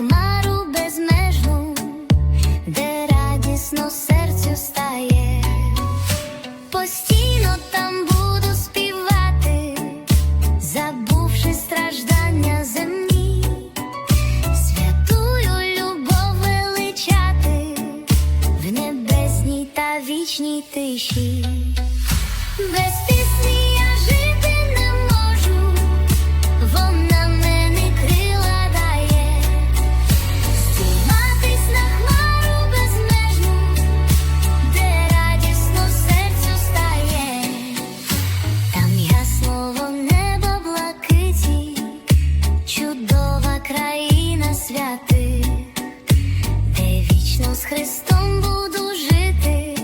хмару безмежну, де радісно серцю стає. Постійно там буду співати, забувши страждання земні, святую любов величати в небесній та вічній тиші. Країна святи, де вічно з Христом буду жити,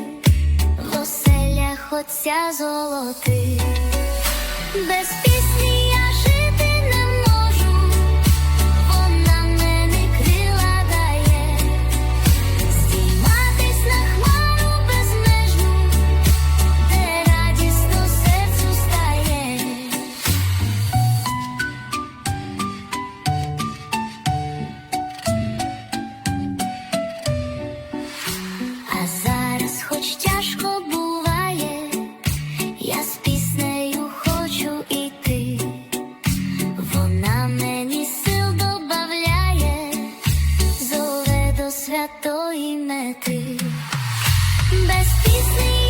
в оселях Отця золотих. Без тої мети без пісні.